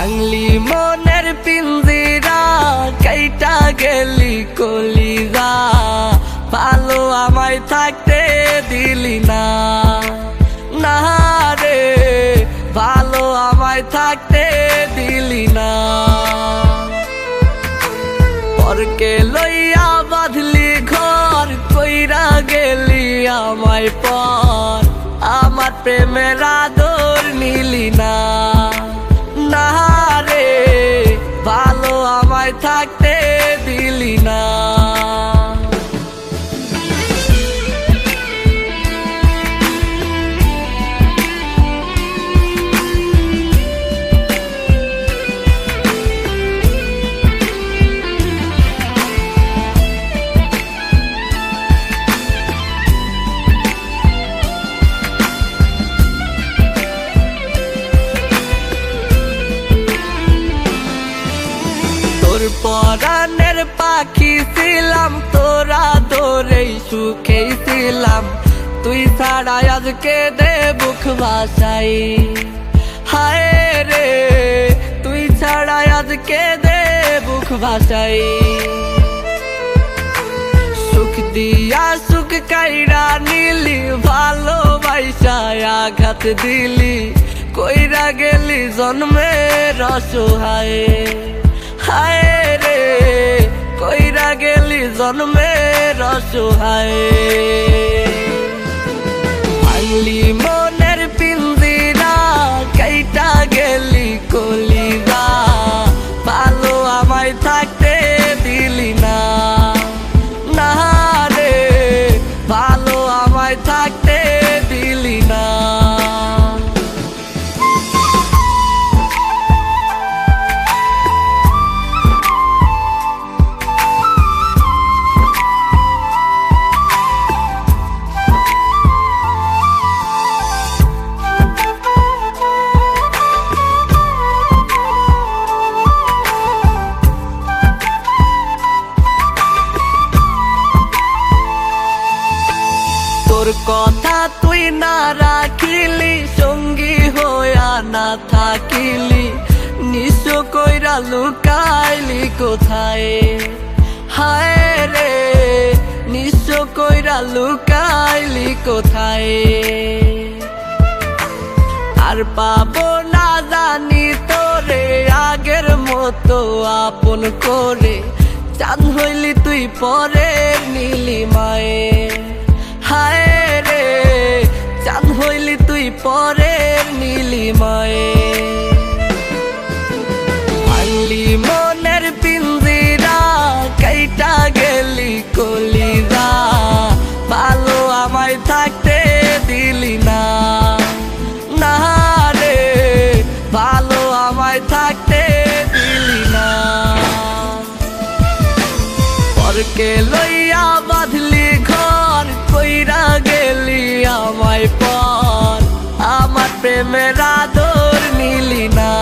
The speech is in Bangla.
ভাঙলি মনের পিঞ্জিরা, কাইটা গেলি কলিরা ভালো আমায় থাকতে দিলি না। না রে, ভালো আমায় থাকতে দিলি না। পরকে লইয়া বাঁধলি ঘর, কইরা গেলি আমায় পর। আমার প্রেমের তোর পরাণের পাখি ছিলাম, তোরা দৌড়েই সুখেই ছিলাম। তুই ছাড়া আজকে দে বুক ভাসাই হায় রে, তুই ছাড়া আজকে দে বুক ভাসাই সুখ দিয়া সুখ কাইরা নিলি, ভালোবাসায় আঘাত দিলি। কইরা গেলি জন্মের অসহায়। হায় গেলি জন্মের অসহায়। তুই না রাখিলি, সঙ্গী হইয়া না থাকিলি নিঃস কইরা লুকাইলি কোথায়? হায় রে নিঃস কইরা লুকাইলি কোথায়? আর পাবো না জানি তোরে, আগের মতো আপন করে। চাঁদ হইলি তুই পরের নীলি পরের নীলি মায়ে ভাঙলি মনের পিঞ্জিরা, কাইটা গেলি কলিরা। ভালো আমায় থাকতে দিলি না। না রে, ভালো আমায় থাকতে দিলি না। পরকে লইয়া మిలినా